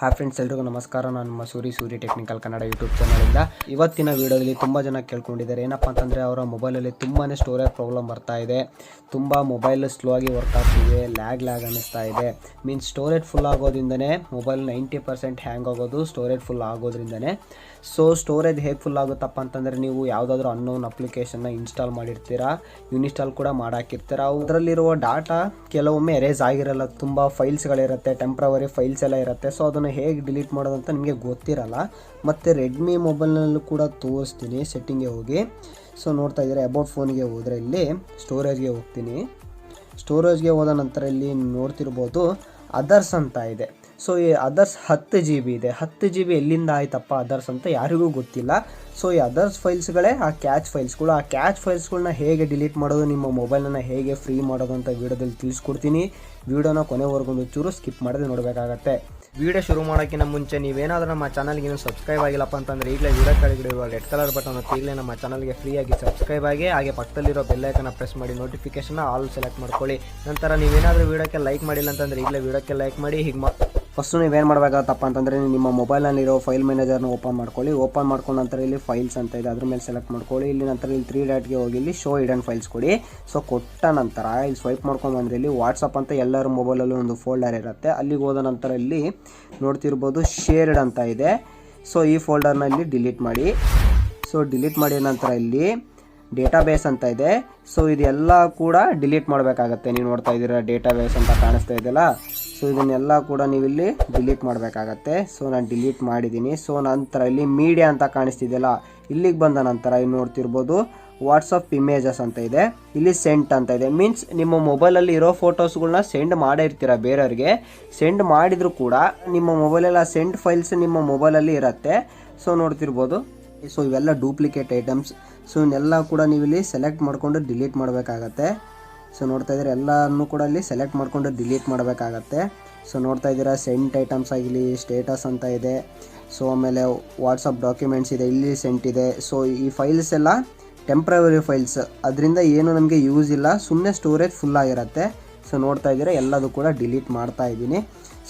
Hi friends ಎಲ್ರಿಗೂ ನಮಸ್ಕಾರ. ನಾನು ಮಸೂರಿ ಸೂರಿ ಟೆಕ್ನಿಕಲ್ ಕನ್ನಡ ಯೂಟ್ಯೂಬ್ ಚಾನಲಿಂದ ಇವತ್ತಿನ ವೀಡಿಯೋದಲ್ಲಿ ತುಂಬ ಜನ ಕೇಳ್ಕೊಂಡಿದ್ದಾರೆ. ಏನಪ್ಪ ಅಂತಂದರೆ ಅವರ ಮೊಬೈಲಲ್ಲಿ ತುಂಬಾ ಸ್ಟೋರೇಜ್ ಪ್ರಾಬ್ಲಮ್ ಬರ್ತಾ ಇದೆ. ತುಂಬ ಮೊಬೈಲ್ ಸ್ಲೋ ಆಗಿ ವರ್ಕ್ ಆಗ್ತಿದೆ ಲ್ಯಾಗ್ ಲ್ಯಾಗ್ ಅನ್ನಿಸ್ತಾ ಇದೆ. ಮೀನ್ಸ್ ಸ್ಟೋರೇಜ್ ಫುಲ್ ಆಗೋದ್ರಿಂದನೇ ಮೊಬೈಲ್ ನೈಂಟಿ ಪರ್ಸೆಂಟ್ ಹ್ಯಾಂಗ್ ಆಗೋದು ಸ್ಟೋರೇಜ್ ಫುಲ್ ಆಗೋದ್ರಿಂದನೇ. ಸೊ ಸ್ಟೋರೇಜ್ ಹೇಗೆ ಫುಲ್ ಆಗುತ್ತಪ್ಪ ಅಂತಂದರೆ ನೀವು ಯಾವುದಾದ್ರೂ ಅನ್ನೋನ್ ಅಪ್ಲಿಕೇಶನ್ನ ಇನ್ಸ್ಟಾಲ್ ಮಾಡಿರ್ತೀರಾ ಇನ್ಸ್ಟಾಲ್ ಕೂಡ ಮಾಡಾಕಿರ್ತೀರ. ಅದರಲ್ಲಿರುವ ಡಾಟಾ ಕೆಲವೊಮ್ಮೆ ಎರೇಸ್ ಆಗಿರಲ್ಲ. ತುಂಬ ಫೈಲ್ಸ್ಗಳಿರುತ್ತೆ ಟೆಂಪ್ರವರಿ ಫೈಲ್ಸ್ ಎಲ್ಲ ಇರುತ್ತೆ. ಸೊ ಅದನ್ನು ಹೇಗೆ ಡಿಲೀಟ್ ಮಾಡೋದು ಅಂತ ನಿಮಗೆ ಗೊತ್ತಿರಲ್ಲ, ಮತ್ತು ರೆಡ್ಮಿ ಮೊಬೈಲ್ನಲ್ಲೂ ಕೂಡ ತೋರಿಸ್ತೀನಿ ಸೆಟ್ಟಿಂಗ್ಗೆ ಹೋಗಿ. ಸೊ ನೋಡ್ತಾ ಇದ್ದಾರೆ ಅಬೌಟ್ ಫೋನಿಗೆ ಹೋದರೆ ಇಲ್ಲಿ ಸ್ಟೋರೇಜ್ಗೆ ಹೋಗ್ತೀನಿ. ಸ್ಟೋರೇಜ್ಗೆ ಹೋದ ನಂತರ ಇಲ್ಲಿ ನೋಡ್ತಿರ್ಬೋದು ಅದರ್ಸ್ ಅಂತ ಇದೆ. ಸೊ ಈ ಅದರ್ಸ್ ಹತ್ತು ಜಿ ಬಿ ಇದೆ. ಹತ್ತು ಜಿ ಬಿ ಎಲ್ಲಿಂದ ಆಯ್ತಪ್ಪ ಅದರ್ಸ್ ಅಂತ ಯಾರಿಗೂ ಗೊತ್ತಿಲ್ಲ. ಸೊ ಈ ಅದರ್ಸ್ ಫೈಲ್ಸ್ಗಳೇ ಆ ಕ್ಯಾಚ್ ಫೈಲ್ಸ್ಗಳು ಆ ಕ್ಯಾಚ್ ಫೈಲ್ಸ್ಗಳನ್ನ ಹೇಗೆ ಡಿಲೀಟ್ ಮಾಡೋದು, ನಿಮ್ಮ ಮೊಬೈಲನ್ನು ಹೇಗೆ ಫ್ರೀ ಮಾಡೋದು ಅಂತ ವೀಡಿಯೋದಲ್ಲಿ ತಿಳಿಸ್ಕೊಡ್ತೀನಿ. ವೀಡಿಯೋನ ಕೊನೆವರೆಗೂ ಒಂದು ಚೂರು ಸ್ಕಿಪ್ ಮಾಡದೆ ನೋಡಬೇಕಾಗತ್ತೆ. ವಿಡಿಯೋ ಶುರು ಮಾಡೋಕ್ಕಿಂತ ಮುಂಚೆ ನೀವೇನಾದರೂ ನಮ್ಮ ಚಾನಲ್ಗೆ ಇನ್ನೂ ಸಬ್ಸ್ಕ್ರೈಬ್ ಆಗಿಲ್ಲಪ್ಪ ಅಂತಂದರೆ ಈಗಲೇ ವಿಡಿಯೋ ಕೆಳಗಡೆ ಇರುವ ರೆಡ್ ಕಲರ್ ಬಟನ್ ಒತ್ತಿ ಈಗಲೇ ನಮ್ಮ ಚಾನಲ್ಗೆ ಫ್ರೀಯಾಗಿ ಸಬ್ಸ್ಕ್ರೈಬ್ ಆಗಿ ಹಾಗೆ ಪಕ್ಕದಲ್ಲಿರೋ ಬೆಲ್ಲೈಕನ್ನ ಪ್ರೆಸ್ ಮಾಡಿ ನೋಟಿಫಿಕೇಶನ್ ಆಲ್ ಸೆಲೆಕ್ಟ್ ಮಾಡ್ಕೊಳ್ಳಿ. ನಂತರ ನೀವೇನಾದರೂ ವಿಡಿಯೋಕ್ಕೆ ಲೈಕ್ ಮಾಡಿಲ್ಲ ಅಂತಂದರೆ ಈಗಲೇ ವಿಡಿಯೋಕ್ಕೆ ಲೈಕ್ ಮಾಡಿ, ಹೀಗೆ ಮಾ ಫಸ್ಟು ನೀವೇನು ಮಾಡಬೇಕಾಗತ್ತಪ್ಪ ಅಂತಂದರೆ ನಿಮ್ಮ ಮೊಬೈಲ್ನಲ್ಲಿರೋ ಫೈಲ್ ಮ್ಯಾನೇಜರ್ನ ಓಪನ್ ಮಾಡ್ಕೊಳ್ಳಿ. ಓಪನ್ ಮಾಡ್ಕೊಂಡು ನಂತರ ಇಲ್ಲಿ ಫೈಲ್ಸ್ ಅಂತ ಇದೆ. ಅದ್ರ ಮೇಲೆ ಸೆಲೆಕ್ಟ್ ಮಾಡ್ಕೊಳ್ಳಿ. ಇಲ್ಲಿ ನಂತರ ಇಲ್ಲಿ ತ್ರೀ ಡಾಟ್ಗೆ ಹೋಗಿ ಇಲ್ಲಿ ಶೋ ಇಡನ್ ಫೈಲ್ಸ್ ಕೊಡಿ. ಸೊ ಕೊಟ್ಟ ನಂತರ ಇಲ್ಲಿ ಸ್ವೈಪ್ ಮಾಡ್ಕೊಂಡು ಬಂದರೆ ಇಲ್ಲಿ ವಾಟ್ಸಪ್ ಅಂತ ಎಲ್ಲರ ಮೊಬೈಲಲ್ಲೂ ಒಂದು ಫೋಲ್ಡರ್ ಇರುತ್ತೆ. ಅಲ್ಲಿಗೆ ಹೋದ ನಂತರ ಇಲ್ಲಿ ನೋಡ್ತಿರ್ಬೋದು ಶೇರ್ಡ್ ಅಂತ ಇದೆ. ಸೊ ಈ ಫೋಲ್ಡರ್ನ ಇಲ್ಲಿ ಡಿಲೀಟ್ ಮಾಡಿ. ಸೊ ಡಿಲೀಟ್ ಮಾಡಿದ ನಂತರ ಇಲ್ಲಿ ಡೇಟಾಬೇಸ್ ಅಂತ ಇದೆ. ಸೊ ಇದೆಲ್ಲ ಕೂಡ ಡಿಲೀಟ್ ಮಾಡಬೇಕಾಗತ್ತೆ. ನೀವು ನೋಡ್ತಾ ಇದ್ದೀರಾ ಡೇಟಾಬೇಸ್ ಅಂತ ಕಾಣಿಸ್ತಾ ಇದೆಯಲ್ಲ? ಸೊ ಇದನ್ನೆಲ್ಲ ಕೂಡ ನೀವು ಇಲ್ಲಿ ಡಿಲೀಟ್ ಮಾಡಬೇಕಾಗತ್ತೆ. ಸೊ ನಾನು ಡಿಲೀಟ್ ಮಾಡಿದ್ದೀನಿ ಸೊ ನಂತರ ಇಲ್ಲಿ ಮೀಡಿಯಾ ಅಂತ ಕಾಣಿಸ್ತಿದೆಯಲ್ಲ, ಇಲ್ಲಿಗೆ ಬಂದ ನಂತರ ಇಲ್ಲಿ ನೋಡ್ತಿರ್ಬೋದು ವಾಟ್ಸಪ್ ಇಮೇಜಸ್ ಅಂತ ಇದೆ. ಇಲ್ಲಿ ಸೆಂಟ್ ಅಂತ ಇದೆ. ಮೀನ್ಸ್ ನಿಮ್ಮ ಮೊಬೈಲಲ್ಲಿ ಇರೋ ಫೋಟೋಸ್ಗಳನ್ನ ಸೆಂಡ್ ಮಾಡಿರ್ತೀರ ಬೇರೆಯವ್ರಿಗೆ? ಸೆಂಡ್ ಮಾಡಿದರೂ ಕೂಡ ನಿಮ್ಮ ಮೊಬೈಲಲ್ಲಿ ಆ ಸೆಂಡ್ ಫೈಲ್ಸ್ ನಿಮ್ಮ ಮೊಬೈಲಲ್ಲಿ ಇರುತ್ತೆ. ಸೊ ನೋಡ್ತಿರ್ಬೋದು. ಸೊ ಇವೆಲ್ಲ ಡೂಪ್ಲಿಕೇಟ್ ಐಟಮ್ಸ್ ಸೊ ಇವನ್ನೆಲ್ಲ ಕೂಡ ನೀವು ಇಲ್ಲಿ ಸೆಲೆಕ್ಟ್ ಮಾಡಿಕೊಂಡು ಡಿಲೀಟ್ ಮಾಡಬೇಕಾಗತ್ತೆ. ಸೊ ನೋಡ್ತಾ ಇದ್ದೀರಾ ಎಲ್ಲನೂ ಕೂಡ ಇಲ್ಲಿ ಸೆಲೆಕ್ಟ್ ಮಾಡಿಕೊಂಡು ಡಿಲೀಟ್ ಮಾಡಬೇಕಾಗತ್ತೆ. ಸೊ ನೋಡ್ತಾ ಇದ್ದೀರಾ ಸೆಂಟ್ ಐಟಮ್ಸ್ ಆಗಲಿ ಸ್ಟೇಟಸ್ ಅಂತ ಇದೆ. ಸೊ ಆಮೇಲೆ ವಾಟ್ಸಪ್ ಡಾಕ್ಯುಮೆಂಟ್ಸ್ ಇದೆ, ಇಲ್ಲಿ ಸೆಂಟ್ ಇದೆ. ಸೊ ಈ ಫೈಲ್ಸ್ ಎಲ್ಲ ಟೆಂಪ್ರವರಿ ಫೈಲ್ಸ್ ಅದರಿಂದ ಏನು ನಮಗೆ ಯೂಸ್ ಇಲ್ಲ ಸುಮ್ಮನೆ ಸ್ಟೋರೇಜ್ ಫುಲ್ ಆಗಿರುತ್ತೆ. ಸೊ ನೋಡ್ತಾ ಇದ್ದೀರಾ, ಎಲ್ಲದೂ ಕೂಡ ಡಿಲೀಟ್ ಮಾಡ್ತಾ ಇದ್ದೀನಿ.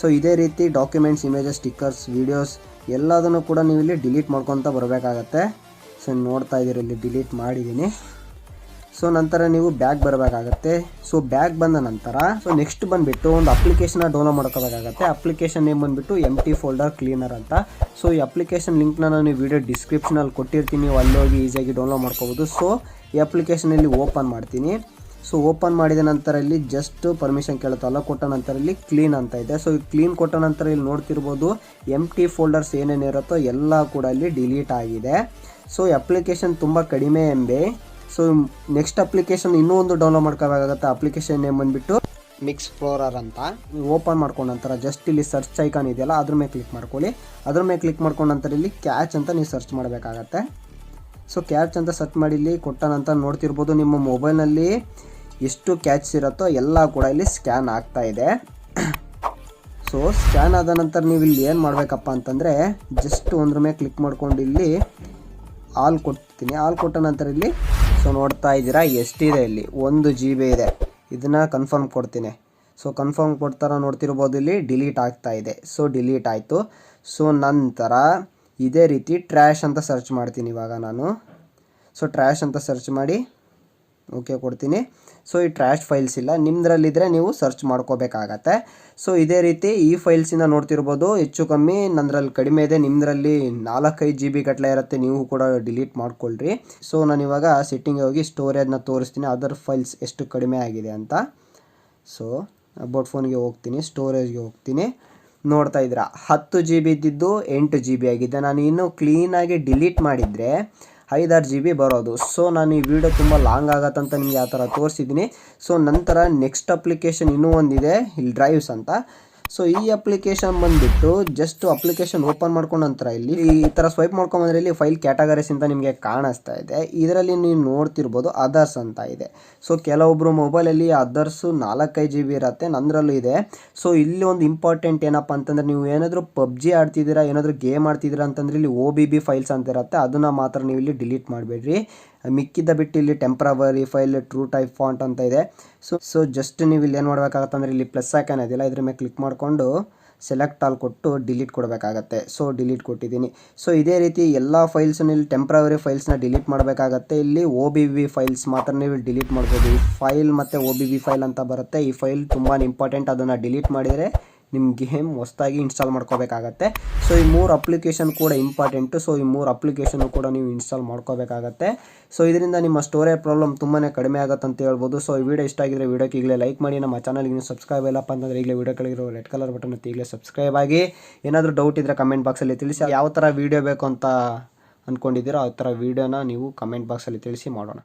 ಸೊ ಇದೇ ರೀತಿ ಡಾಕ್ಯುಮೆಂಟ್ಸ್ ಇಮೇಜಸ್ ಸ್ಟಿಕ್ಕರ್ಸ್ ವೀಡಿಯೋಸ್ ಎಲ್ಲದನ್ನು ಕೂಡ ನೀವು ಇಲ್ಲಿ ಡಿಲೀಟ್ ಮಾಡ್ಕೊತ ಬರಬೇಕಾಗತ್ತೆ. ಸೊ ನೋಡ್ತಾ ಇದ್ದೀರಾ, ಇಲ್ಲಿ ಡಿಲೀಟ್ ಮಾಡಿದ್ದೀನಿ. ಸೊ ನಂತರ ನೀವು ಬ್ಯಾಗ್ ಬರಬೇಕಾಗತ್ತೆ. ಸೊ ಬ್ಯಾಗ್ ಬಂದ ನಂತರ ಸೊ ನೆಕ್ಸ್ಟ್ ಬಂದುಬಿಟ್ಟು ಒಂದು ಅಪ್ಲಿಕೇಶನ್ ಡೌನ್ಲೋಡ್ ಮಾಡ್ಕೋಬೇಕಾಗತ್ತೆ. ಅಪ್ಲಿಕೇಶನ್ ನೇಮ್ ಬಂದ್ಬಿಟ್ಟು ಎಂ ಟಿ ಫೋಲ್ಡರ್ ಕ್ಲೀನರ್ ಅಂತ. ಸೊ ಈ ಅಪ್ಲಿಕೇಶನ್ ಲಿಂಕ್ನ ನಾನು ವಿಡಿಯೋ ಡಿಸ್ಕ್ರಿಪ್ಷನಲ್ಲಿ ಕೊಟ್ಟಿರ್ತೀನಿ. ನೀವು ಅಲ್ಲೋಗಿ ಈಸಿಯಾಗಿ ಡೌನ್ಲೋಡ್ ಮಾಡ್ಕೋಬೋದು. ಸೊ ಈ ಅಪ್ಲಿಕೇಶನ್ ಇಲ್ಲಿ ಓಪನ್ ಮಾಡ್ತೀನಿ. ಸೊ ಓಪನ್ ಮಾಡಿದ ನಂತರ ಇಲ್ಲಿ ಜಸ್ಟ್ ಪರ್ಮಿಷನ್ ಕೇಳುತ್ತಲ್ಲ ಕೊಟ್ಟ ನಂತರ ಇಲ್ಲಿ ಕ್ಲೀನ್ ಅಂತ ಇದೆ. ಸೊ ಈ ಕ್ಲೀನ್ ಕೊಟ್ಟ ನಂತರ ಇಲ್ಲಿ ನೋಡ್ತಿರ್ಬೋದು ಎಂ ಟಿ ಫೋಲ್ಡರ್ಸ್ ಏನೇನಿರುತ್ತೋ ಎಲ್ಲ ಕೂಡ ಇಲ್ಲಿ ಡಿಲೀಟ್ ಆಗಿದೆ. ಸೊ ಅಪ್ಲಿಕೇಶನ್ ತುಂಬ ಕಡಿಮೆ ಎಂಬೆ ಸೊ ನೆಕ್ಸ್ಟ್ ಅಪ್ಲಿಕೇಶನ್ ಇನ್ನೂ ಒಂದು ಡೌನ್ಲೋಡ್ ಮಾಡ್ಕೋಬೇಕಾಗತ್ತೆ. ಅಪ್ಲಿಕೇಶನ್ ನೇಮ್ ಬಂದುಬಿಟ್ಟು ಮಿಕ್ಸ್ ಫ್ಲೋರರ್ ಅಂತ ಓಪನ್ ಮಾಡ್ಕೊಂಡ ನಂತರ ಜಸ್ಟ್ ಇಲ್ಲಿ ಸರ್ಚ್ ಐಕಾನ್ ಇದೆಯಲ್ಲ, ಅದ್ರ ಮೇಲೆ ಕ್ಲಿಕ್ ಮಾಡ್ಕೊಳ್ಳಿ. ಅದ್ರ ಮೇಲೆ ಕ್ಲಿಕ್ ಮಾಡ್ಕೊಂಡ ನಂತರ ಇಲ್ಲಿ ಕ್ಯಾಚ್ ಅಂತ ನೀವು ಸರ್ಚ್ ಮಾಡಬೇಕಾಗತ್ತೆ. ಸೊ ಕ್ಯಾಚ್ ಅಂತ ಸರ್ಚ್ ಮಾಡಿ ಇಲ್ಲಿ ಕೊಟ್ಟ ನಂತರ ನೋಡ್ತಿರ್ಬೋದು ನಿಮ್ಮ ಮೊಬೈಲ್ನಲ್ಲಿ ಎಷ್ಟು ಕ್ಯಾಚ್ ಇರುತ್ತೋ ಎಲ್ಲ ಕೂಡ ಇಲ್ಲಿ ಸ್ಕ್ಯಾನ್ ಆಗ್ತಾ ಇದೆ. ಸೊ ಸ್ಕ್ಯಾನ್ ಆದ ನಂತರ ನೀವು ಇಲ್ಲಿ ಏನು ಮಾಡಬೇಕಪ್ಪ ಅಂತಂದರೆ ಜಸ್ಟ್ ಒಂದ್ರ ಮೇಲೆ ಕ್ಲಿಕ್ ಮಾಡ್ಕೊಂಡು ಇಲ್ಲಿ ಆಲ್ ಕೊಡ್ತೀನಿ. ಆಲ್ ಕೊಟ್ಟ ನಂತರ ಇಲ್ಲಿ ಸೊ ನೋಡ್ತಾ ಇದ್ದೀರಾ? ಎಷ್ಟಿದೆ ಇಲ್ಲಿ? ಒಂದು ಜಿ ಬಿ ಇದೆ. ಇದನ್ನು ಕನ್ಫರ್ಮ್ ಕೊಡ್ತೀನಿ. ಸೊ ಕನ್ಫರ್ಮ್ ಕೊಡ್ತಾರ ನೋಡ್ತಿರ್ಬೋದು ಇಲ್ಲಿ ಡಿಲೀಟ್ ಆಗ್ತಾ ಇದೆ. ಸೊ ಡಿಲೀಟ್ ಆಯಿತು. ಸೊ ನಂತರ ಇದೇ ರೀತಿ ಟ್ರ್ಯಾಶ್ ಅಂತ ಸರ್ಚ್ ಮಾಡ್ತೀನಿ ಇವಾಗ ನಾನು. ಸೊ ಟ್ರ್ಯಾಶ್ ಅಂತ ಸರ್ಚ್ ಮಾಡಿ. ಓಕೆ ಕೊಡ್ತೀನಿ. ಸೊ ಈ ಟ್ರ್ಯಾಶ್ ಫೈಲ್ಸ್ ಇಲ್ಲ. ನಿಮ್ಮದ್ರಲ್ಲಿದ್ದರೆ ನೀವು ಸರ್ಚ್ ಮಾಡ್ಕೋಬೇಕಾಗತ್ತೆ. ಸೊ ಇದೇ ರೀತಿ ಈ ಫೈಲ್ಸಿಂದ ನೋಡ್ತಿರ್ಬೋದು. ಹೆಚ್ಚು ಕಮ್ಮಿ ನಂದ್ರಲ್ಲಿ ಕಡಿಮೆ ಇದೆ. ನಿಮ್ಮದ್ರಲ್ಲಿ ನಾಲ್ಕೈದು ಜಿ ಬಿ ಗಟ್ಟಲೆ ಇರುತ್ತೆ. ನೀವು ಕೂಡ ಡಿಲೀಟ್ ಮಾಡ್ಕೊಳ್ರಿ. ಸೊ ನಾನು ಇವಾಗ ಸೆಟ್ಟಿಂಗ್ ಹೋಗಿ ಸ್ಟೋರೇಜ್ನ ತೋರಿಸ್ತೀನಿ. ಅದರ್ ಫೈಲ್ಸ್ ಎಷ್ಟು ಕಡಿಮೆ ಆಗಿದೆ ಅಂತ. ಸೊ ಅಬೌಟ್ ಫೋನ್ಗೆ ಹೋಗ್ತೀನಿ. ಸ್ಟೋರೇಜ್ಗೆ ಹೋಗ್ತೀನಿ. ನೋಡ್ತಾ ಇದ್ದೀರಾ? ಹತ್ತು ಜಿ ಬಿ ಇದ್ದಿದ್ದು ಎಂಟು ಜಿ ಬಿ ಆಗಿದೆ. ನಾನು ಇನ್ನೂ ಕ್ಲೀನಾಗಿ ಡಿಲೀಟ್ ಮಾಡಿದರೆ ಐದಾರು ಜಿ ಬಿ ಬರೋದು. ಸೊ ನಾನು ಈ ವಿಡಿಯೋ ತುಂಬ ಲಾಂಗ್ ಆಗತ್ತಂತ ನಿಮಗೆ ಆ ಥರ ತೋರಿಸಿದ್ದೀನಿ. ಸೊ ನಂತರ ನೆಕ್ಸ್ಟ್ ಅಪ್ಲಿಕೇಶನ್ ಇನ್ನೂ ಒಂದಿದೆ ಇಲ್ಲಿ ಡ್ರೈವ್ಸ್ ಅಂತ. ಸೊ ಈ ಅಪ್ಲಿಕೇಶನ್ ಬಂದ್ಬಿಟ್ಟು ಜಸ್ಟ್ ಅಪ್ಲಿಕೇಶನ್ ಓಪನ್ ಮಾಡ್ಕೊಂಡ ನಂತರ ಇಲ್ಲಿ ಈ ಥರ ಸ್ವೈಪ್ ಮಾಡ್ಕೊಂಬಂದ್ರೆ ಇಲ್ಲಿ ಫೈಲ್ ಕ್ಯಾಟಗರೀಸ್ ಅಂತ ನಿಮಗೆ ಕಾಣಿಸ್ತಾ ಇದೆ. ಇದರಲ್ಲಿ ನೀವು ನೋಡ್ತಿರ್ಬೋದು ಅದರ್ಸ್ ಅಂತ ಇದೆ. ಸೊ ಕೆಲವೊಬ್ಬರು ಮೊಬೈಲಲ್ಲಿ ಅದರ್ಸು ನಾಲ್ಕೈದು ಜಿ ಬಿ ಇರುತ್ತೆ, ನಂದರಲ್ಲೂ ಇದೆ. ಸೊ ಇಲ್ಲಿ ಒಂದು ಇಂಪಾರ್ಟೆಂಟ್ ಏನಪ್ಪ ಅಂತಂದರೆ ನೀವು ಏನಾದರೂ ಪಬ್ಜಿ ಆಡ್ತಿದ್ದೀರಾ, ಏನಾದರೂ ಗೇಮ್ ಆಡ್ತಿದ್ದೀರಾ ಅಂತಂದ್ರೆ ಇಲ್ಲಿ ಓ ಬಿ ಬಿ ಫೈಲ್ಸ್ ಅಂತ ಇರುತ್ತೆ. ಅದನ್ನು ಮಾತ್ರ ನೀವು ಇಲ್ಲಿ ಡಿಲೀಟ್ ಮಾಡಬೇಡ್ರಿ. ಮಿಕ್ಕಿದ್ದ ಬಿಟ್ಟು ಇಲ್ಲಿ temporary file true type font ಅಂತ ಇದೆ. ಸೊ ಸೊ ಜಸ್ಟ್ ನೀವು ಇಲ್ಲಿ ಏನು ಮಾಡಬೇಕಾಗತ್ತೆ ಅಂದರೆ ಇಲ್ಲಿ ಪ್ಲಸ್ ಅನ್ನೋದಿಲ್ಲ ಇದ್ರ ಮೇಲೆ ಕ್ಲಿಕ್ ಮಾಡಿಕೊಂಡು ಸೆಲೆಕ್ಟ್ ಆಲ್ ಕೊಟ್ಟು ಡಿಲೀಟ್ ಕೊಡಬೇಕಾಗತ್ತೆ. ಸೊ ಡಿಲೀಟ್ ಕೊಟ್ಟಿದ್ದೀನಿ. ಸೊ ಇದೇ ರೀತಿ ಎಲ್ಲ ಫೈಲ್ಸನ್ನು ಇಲ್ಲಿ ಟೆಂಪ್ರವರಿ ಫೈಲ್ಸ್ನ ಡಿಲೀಟ್ ಮಾಡಬೇಕಾಗತ್ತೆ. ಇಲ್ಲಿ ಒ ಬಿ ವಿ ಫೈಲ್ಸ್ ಮಾತ್ರ ನೀವು ಡಿಲೀಟ್ ಮಾಡ್ಬೋದು. ಈ ಫೈಲ್ ಮತ್ತು ಒ ಬಿ ವಿ ಫೈಲ್ ಅಂತ ಬರುತ್ತೆ. ಈ ಫೈಲ್ ತುಂಬಾ ಇಂಪಾರ್ಟೆಂಟ್ ಅದನ್ನು ಡಿಲೀಟ್ ಮಾಡಿದರೆ ನಿಮ್ಮ ಗೇಮ್ ಹೊಸ್ದಾಗಿ ಇನ್ಸ್ಟಾಲ್ ಮಾಡ್ಕೋಬೇಕಾಗತ್ತೆ. ಸೊ ಈ ಮೂರು ಅಪ್ಲಿಕೇಶನ್ ಕೂಡ ಇಂಪಾರ್ಟೆಂಟು ಸೊ ಈ ಮೂರು ಅಪ್ಲಿಕೇಶನ್ ಕೂಡ ನೀವು ಇನ್ಸ್ಟಾಲ್ ಮಾಡ್ಕೋಬೇಕಾಗತ್ತೆ. ಸೊ ಇದರಿಂದ ನಿಮ್ಮ ಸ್ಟೋರೇಜ್ ಪ್ರಾಬ್ಲಮ್ ತುಂಬಾ ಕಡಿಮೆ ಆಗುತ್ತೆ ಅಂತ ಹೇಳ್ಬೋದು. ಸೊ ಈ ವಿಡಿಯೋ ಇಷ್ಟ ಆಗಿದ್ರೆ ವಿಡಿಯೋಕ್ಕೆ ಈಗಲೇ ಲೈಕ್ ಮಾಡಿ. ನಮ್ಮ ಚಾನಲ್ಗೆ ನೀವು ಸಬ್ಸ್ಕ್ರೈಬ್ ಇಲ್ಲಪ್ಪ ಅಂತಂದರೆ ಈಗಲೇ ವಿಡಿಯೋ ಕೆಳಗಿರೋ ರೆಡ್ ಕಲರ್ ಬಟನ್ ಈಗಲೇ ಸಬ್ಸ್ಕ್ರೈಬ್ ಆಗಿ. ಏನಾದರೂ ಡೌಟ್ ಇದ್ದರೆ ಕಮೆಂಟ್ ಬಾಕ್ಸಲ್ಲಿ ತಿಳಿಸಿ. ಯಾವ ಥರ ವೀಡಿಯೋ ಬೇಕು ಅಂತ ಅಂದ್ಕೊಂಡಿದ್ದೀರೋ ಆ ಥರ ವೀಡಿಯೋನ ನೀವು ಕಮೆಂಟ್ ಬಾಕ್ಸಲ್ಲಿ ತಿಳಿಸಿ ಮಾಡೋಣ.